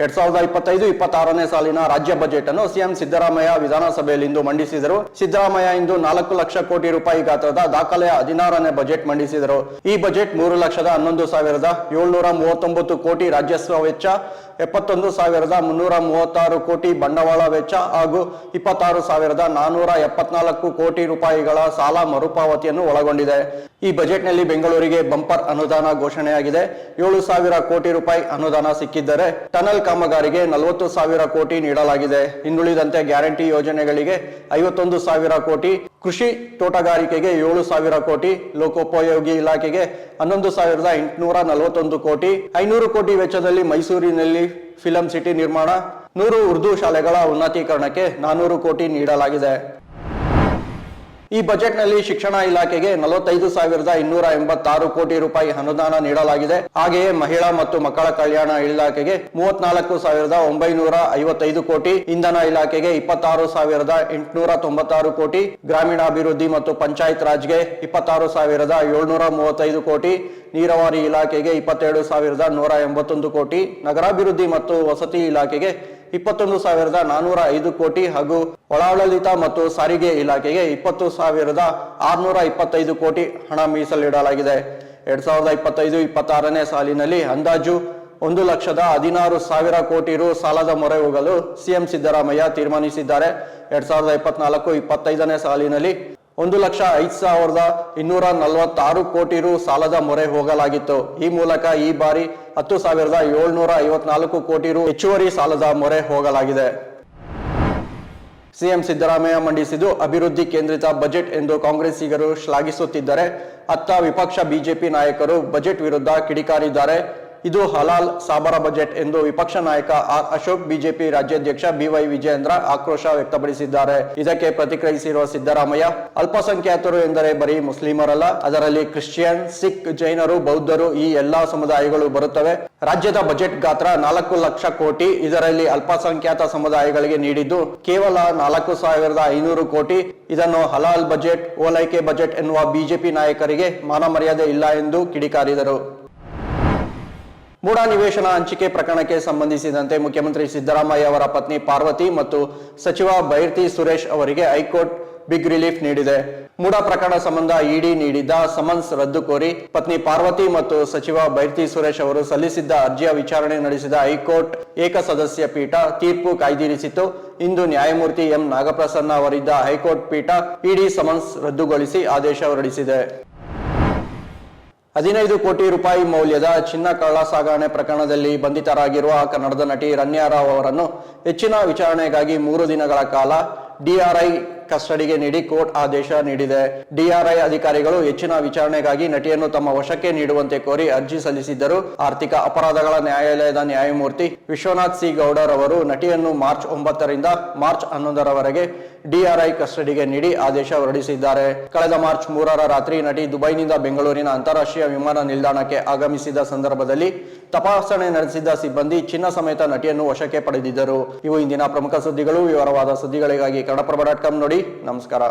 ಎರಡ್ ಸಾವಿರದ ಇಪ್ಪತ್ತೈದು, ಇಪ್ಪತ್ತಾರನೇ ಸಾಲಿನ ರಾಜ್ಯ ಬಜೆಟ್ ಅನ್ನು ಸಿಎಂ ಸಿದ್ದರಾಮಯ್ಯ ವಿಧಾನಸಭೆಯಲ್ಲಿಂದು ಮಂಡಿಸಿದರು. ಸಿದ್ದರಾಮಯ್ಯ ಇಂದು ನಾಲ್ಕು ಲಕ್ಷ ಕೋಟಿ ರೂಪಾಯಿ ಗಾತ್ರದ ದಾಖಲೆಯ ಹದಿನಾರನೇ ಬಜೆಟ್ ಮಂಡಿಸಿದರು. ಈ ಬಜೆಟ್ ಮೂರು ಲಕ್ಷದ ಹನ್ನೊಂದು ಸಾವಿರದ ಏಳ್ನೂರ ಮೂವತ್ತೊಂಬತ್ತು ಕೋಟಿ ರಾಜಸ್ವ ವೆಚ್ಚ, ಎಪ್ಪತ್ತೊಂದು ಸಾವಿರದ ಮುನ್ನೂರ ಮೂವತ್ತಾರು ಕೋಟಿ ಬಂಡವಾಳ ವೆಚ್ಚ ಹಾಗೂ ಇಪ್ಪತ್ತಾರು ಸಾವಿರದ ನಾನೂರ ಎಪ್ಪತ್ನಾಲ್ಕು ಕೋಟಿ ರೂಪಾಯಿಗಳ ಸಾಲ ಮರುಪಾವತಿಯನ್ನು ಒಳಗೊಂಡಿದೆ. ಈ ಬಜೆಟ್ನಲ್ಲಿ ಬೆಂಗಳೂರಿಗೆ ಬಂಪರ್ ಅನುದಾನ ಘೋಷಣೆಯಾಗಿದೆ. ಏಳು ಸಾವಿರ ಕೋಟಿ ರೂಪಾಯಿ ಅನುದಾನ ಸಿಕ್ಕಿದ್ದರೆ ಟನಲ್ ಕಾಮಗಾರಿಗೆ ನಲವತ್ತು ಸಾವಿರ ಕೋಟಿ ನೀಡಲಾಗಿದೆ. ಇನ್ನುಳಿದಂತೆ ಗ್ಯಾರಂಟಿ ಯೋಜನೆಗಳಿಗೆ ಐವತ್ತೊಂದು ಸಾವಿರ ಕೋಟಿ, ಕೃಷಿ ತೋಟಗಾರಿಕೆಗೆ ಏಳು ಸಾವಿರ ಕೋಟಿ, ಲೋಕೋಪಯೋಗಿ ಇಲಾಖೆಗೆ ಹನ್ನೊಂದು ಸಾವಿರದ ಎಂಟುನೂರ ನಲವತ್ತೊಂದು ಕೋಟಿ, ಐನೂರು ಕೋಟಿ ವೆಚ್ಚದಲ್ಲಿ ಮೈಸೂರಿನಲ್ಲಿ ಫಿಲಂ ಸಿಟಿ ನಿರ್ಮಾಣ, ನೂರು ಉರ್ದು ಶಾಲೆಗಳ ಉನ್ನತೀಕರಣಕ್ಕೆ ನಾನೂರು ಕೋಟಿ ನೀಡಲಾಗಿದೆ. ಈ ಬಜೆಟ್ನಲ್ಲಿ ಶಿಕ್ಷಣ ಇಲಾಖೆಗೆ ನಲವತ್ತೈದು ಸಾವಿರದ ಇನ್ನೂರ ಎಂಬತ್ತಾರು ಕೋಟಿ ರೂಪಾಯಿ ಅನುದಾನ ನೀಡಲಾಗಿದೆ. ಹಾಗೆಯೇ ಮಹಿಳಾ ಮತ್ತು ಮಕ್ಕಳ ಕಲ್ಯಾಣ ಇಲಾಖೆಗೆ ಮೂವತ್ನಾಲ್ಕು ಸಾವಿರದ ಒಂಬೈನೂರ ಐವತ್ತೈದು ಕೋಟಿ, ಇಂಧನ ಇಲಾಖೆಗೆ ಇಪ್ಪತ್ತಾರು ಸಾವಿರದ ಎಂಟುನೂರ ತೊಂಬತ್ತಾರು ಕೋಟಿ, ಗ್ರಾಮೀಣಾಭಿವೃದ್ಧಿ ಮತ್ತು ಪಂಚಾಯತ್ ರಾಜ್ಗೆ ಇಪ್ಪತ್ತಾರು ಸಾವಿರದ ಏಳ್ನೂರ ಮೂವತ್ತೈದು ಕೋಟಿ, ನೀರಾವರಿ ಇಲಾಖೆಗೆ ಇಪ್ಪತ್ತೆರಡು ಸಾವಿರದ ನೂರ ಎಂಬತ್ತೊಂದು ಕೋಟಿ, ನಗರಾಭಿವೃದ್ಧಿ ಮತ್ತು ವಸತಿ ಇಲಾಖೆಗೆ ಇಪ್ಪತ್ತೊಂದು ಸಾವಿರದ ನಾನೂರ ಐದು ಕೋಟಿ ಹಾಗೂ ಒಳಾಡಳಿತ ಮತ್ತು ಸಾರಿಗೆ ಇಲಾಖೆಗೆ ಇಪ್ಪತ್ತು ಸಾವಿರದ ಆರ್ನೂರ ಇಪ್ಪತ್ತೈದು ಕೋಟಿ ಹಣ ಮೀಸಲಿಡಲಾಗಿದೆ. ಎರಡ್ ಸಾವಿರದ ಇಪ್ಪತ್ತೈದು, ಇಪ್ಪತ್ತಾರನೇ ಸಾಲಿನಲ್ಲಿ ಅಂದಾಜು ಒಂದು ಲಕ್ಷದ ಹದಿನಾರು ಸಾವಿರ ಕೋಟಿ ರು ಸಾಲದ ಮೊರೆ ಹೋಗಲು ಸಿಎಂ ಸಿದ್ದರಾಮಯ್ಯ ತೀರ್ಮಾನಿಸಿದ್ದಾರೆ. ಎರಡ್ ಸಾವಿರದ ಇಪ್ಪತ್ನಾಲ್ಕು, ಇಪ್ಪತ್ತೈದನೇ ಸಾಲಿನಲ್ಲಿ ಒಂದು ಲಕ್ಷ ಐದು ಸಾವಿರದ ಇನ್ನೂರ ನಲವತ್ತಾರು ಕೋಟಿ ರು ಸಾಲದ ಮೊರೆ ಹೋಗಲಾಗಿತ್ತು. ಈ ಮೂಲಕ ಈ ಬಾರಿ ಹತ್ತು ಸಾವಿರದ ಏಳ್ನೂರ ಐವತ್ನಾಲ್ಕು ಕೋಟಿ ರು ಹೆಚ್ಚುವರಿ ಸಾಲದ ಮೊರೆ ಹೋಗಲಾಗಿದೆ. ಸಿಎಂ ಸಿದ್ದರಾಮಯ್ಯ ಮಂಡಿಸಿದ್ದು ಅಭಿವೃದ್ಧಿ ಕೇಂದ್ರಿತ ಬಜೆಟ್ ಎಂದು ಕಾಂಗ್ರೆಸ್ಸಿಗರು ಶ್ಲಾಘಿಸುತ್ತಿದ್ದರೆ, ಅತ್ತ ವಿಪಕ್ಷ ಬಿಜೆಪಿ ನಾಯಕರು ಬಜೆಟ್ ವಿರುದ್ಧ ಕಿಡಿಕಾರಿದ್ದಾರೆ. ಇದು ಹಲಾಲ್ ಸಾಬರ ಬಜೆಟ್ ಎಂದು ವಿಪಕ್ಷ ನಾಯಕ ಆರ್ ಅಶೋಕ್ ಬಿಜೆಪಿ ರಾಜ್ಯಾಧ್ಯಕ್ಷ ಬಿವೈ ವಿಜಯೇಂದ್ರ ಆಕ್ರೋಶ ವ್ಯಕ್ತಪಡಿಸಿದ್ದಾರೆ. ಇದಕ್ಕೆ ಪ್ರತಿಕ್ರಿಯಿಸಿರುವ ಸಿದ್ದರಾಮಯ್ಯ, ಅಲ್ಪಸಂಖ್ಯಾತರು ಎಂದರೆ ಬರೀ ಮುಸ್ಲಿಮರಲ್ಲ, ಅದರಲ್ಲಿ ಕ್ರಿಶ್ಚಿಯನ್, ಸಿಖ್, ಜೈನರು, ಬೌದ್ಧರು ಈ ಎಲ್ಲಾ ಸಮುದಾಯಗಳು ಬರುತ್ತವೆ. ರಾಜ್ಯದ ಬಜೆಟ್ ಗಾತ್ರ ನಾಲ್ಕು ಲಕ್ಷ ಕೋಟಿ, ಇದರಲ್ಲಿ ಅಲ್ಪಸಂಖ್ಯಾತ ಸಮುದಾಯಗಳಿಗೆ ನೀಡಿದ್ದು ಕೇವಲ ನಾಲ್ಕು ಸಾವಿರದ ಐನೂರು ಕೋಟಿ. ಇದನ್ನು ಹಲಾಲ್ ಬಜೆಟ್, ಓಲೈಕೆ ಬಜೆಟ್ ಎನ್ನುವ ಬಿಜೆಪಿ ನಾಯಕರಿಗೆ ಮಾನ ಮರ್ಯಾದೆ ಇಲ್ಲ ಎಂದು ಕಿಡಿಕಾರಿದರು. ಮೂಡ ನಿವೇಶನ ಹಂಚಿಕೆ ಪ್ರಕರಣಕ್ಕೆ ಸಂಬಂಧಿಸಿದಂತೆ ಮುಖ್ಯಮಂತ್ರಿ ಸಿದ್ದರಾಮಯ್ಯ ಅವರ ಪತ್ನಿ ಪಾರ್ವತಿ ಮತ್ತು ಸಚಿವ ಬೈರ್ತಿ ಸುರೇಶ್ ಅವರಿಗೆ ಹೈಕೋರ್ಟ್ ಬಿಗ್ ರಿಲೀಫ್ ನೀಡಿದೆ. ಮೂಡ ಪ್ರಕರಣ ಸಂಬಂಧ ಇಡಿ ನೀಡಿದ್ದ ಸಮನ್ಸ್ ರದ್ದು ಕೋರಿ ಪತ್ನಿ ಪಾರ್ವತಿ ಮತ್ತು ಸಚಿವ ಬೈರ್ತಿ ಸುರೇಶ್ ಅವರು ಸಲ್ಲಿಸಿದ್ದ ಅರ್ಜಿಯ ವಿಚಾರಣೆ ನಡೆಸಿದ ಹೈಕೋರ್ಟ್ ಏಕಸದಸ್ಯ ಪೀಠ ತೀರ್ಪು ಕಾಯ್ದಿರಿಸಿತು ಇಂದು ನ್ಯಾಯಮೂರ್ತಿ ಎಂ ನಾಗಪ್ರಸನ್ನ ಅವರಿದ್ದ ಹೈಕೋರ್ಟ್ ಪೀಠ ಇಡಿ ಸಮನ್ಸ್ ರದ್ದುಗೊಳಿಸಿ ಆದೇಶ ಹೊರಡಿಸಿದೆ. ಹದಿನೈದು ಕೋಟಿ ರೂಪಾಯಿ ಮೌಲ್ಯದ ಚಿನ್ನ ಕಳ್ಳ ಸಾಗಣೆ ಪ್ರಕರಣದಲ್ಲಿ ಬಂಧಿತರಾಗಿರುವ ಕನ್ನಡದ ನಟಿ ರಣ್ಯಾರಾವ್ ಅವರನ್ನು ಹೆಚ್ಚಿನ ವಿಚಾರಣೆಗಾಗಿ ಮೂರು ದಿನಗಳ ಕಾಲ ಡಿಆರ್ಐ ಕಸ್ಟಡಿಗೆ ನೀಡಿ ಕೋರ್ಟ್ ಆದೇಶ ನೀಡಿದೆ. ಡಿಆರ್ಐ ಅಧಿಕಾರಿಗಳು ಹೆಚ್ಚಿನ ವಿಚಾರಣೆಗಾಗಿ ನಟಿಯನ್ನು ತಮ್ಮ ವಶಕ್ಕೆ ನೀಡುವಂತೆ ಕೋರಿ ಅರ್ಜಿ ಸಲ್ಲಿಸಿದ್ದರು. ಆರ್ಥಿಕ ಅಪರಾಧಗಳ ನ್ಯಾಯಾಲಯದ ನ್ಯಾಯಮೂರ್ತಿ ವಿಶ್ವನಾಥ್ ಸಿ ಗೌಡರ್ ಅವರು ನಟಿಯನ್ನು ಮಾರ್ಚ್ ಒಂಬತ್ತರಿಂದ ಮಾರ್ಚ್ ಹನ್ನೊಂದರವರೆಗೆ ಡಿಆರ್ಐ ಕಸ್ಟಡಿಗೆ ನೀಡಿ ಆದೇಶ ಹೊರಡಿಸಿದ್ದಾರೆ. ಕಳೆದ ಮಾರ್ಚ್ ಮೂರರ ರಾತ್ರಿ ನಟಿ ದುಬೈನಿಂದ ಬೆಂಗಳೂರಿನ ಅಂತಾರಾಷ್ಟ್ರೀಯ ವಿಮಾನ ನಿಲ್ದಾಣಕ್ಕೆ ಆಗಮಿಸಿದ ಸಂದರ್ಭದಲ್ಲಿ ತಪಾಸಣೆ ನಡೆಸಿದ್ದ ಸಿಬ್ಬಂದಿ ಚಿನ್ನ ಸಮೇತ ನಟಿಯನ್ನು ವಶಕ್ಕೆ ಪಡೆದಿದ್ದರು. ಇವು ಇಂದಿನ ಪ್ರಮುಖ ಸುದ್ದಿಗಳು. ವಿವರವಾದ ಸುದ್ದಿಗಳಿಗಾಗಿ ಕನ್ನಡಪ್ರಭ ಡಾಟ್ ಕಾಮ್ ನೋಡಿ ನಮಸ್ಕಾರ.